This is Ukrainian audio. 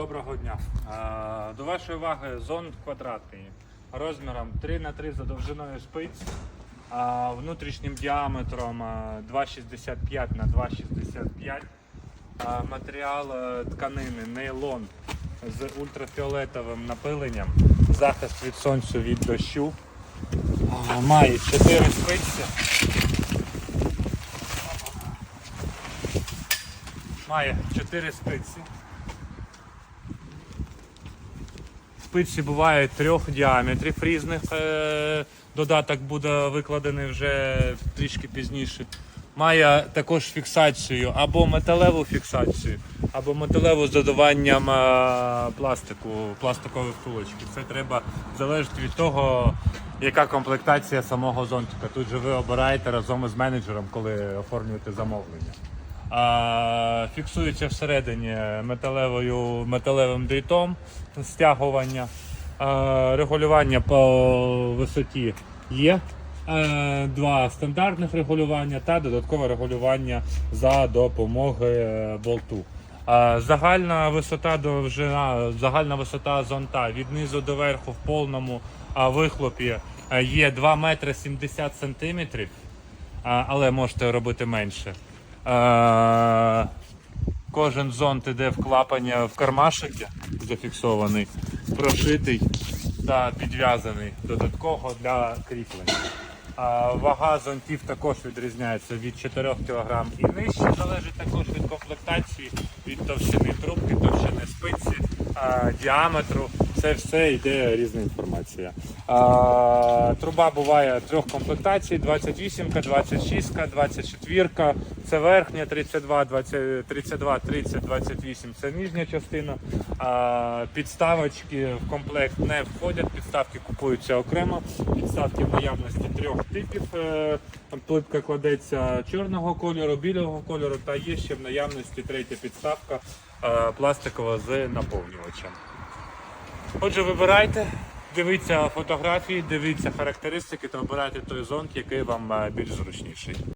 Доброго дня. До вашої уваги зонд квадратний розміром 3 на 3 за довжиною спиць, внутрішнім діаметром е, 2,65 на 2,65. Матеріал е, тканини нейлон з ультрафіолетовим напиленням, захист від сонцю від дощу. Має 4 спиці. Має 4 спиці. Спиці бувають трьох діаметрів різних. е, Додаток буде викладений вже трішки пізніше. Має також фіксацію або металеву фіксацію, або металеву з додаванням е, пластику, пластикової втулочки. Це треба залежить від того, яка комплектація самого зонтика. Тут же ви обираєте разом із менеджером, коли оформлюєте замовлення. Фіксується всередині металевою, металевим дрітом стягування. Регулювання по висоті є. Е, Два стандартних регулювання та додаткове регулювання за допомоги е, болту. Загальна висота довжина, загальна висота зонта від низу до верху в повному вихлопі е, є 2 метри 70 сантиметрів, але можете робити менше. Е, Кожен зонт іде в клапання в кармашики, зафіксований, прошитий та підв'язаний додатково для кріплення. А вага зонтів також відрізняється від 4 кг і нижче, залежить також від комплектації, від товщини трубки, товщини спиці, а, діаметру. Це все йде різна інформація. А, труба буває трьох комплектацій: 28, 26, 24. Це верхня 32, 20, 32, 30, 28 це нижня частина. А, підставочки в комплект не входять, підставки купуються окремо. Підставки в наявності трьох типів. Е, Плитка кладеться чорного кольору, білого кольору та є ще в наявності третя підставка е, пластикова з наповнювачем. Отже, вибирайте, дивіться фотографії, дивіться характеристики та обирайте той зонт, який вам е, більш зручніший.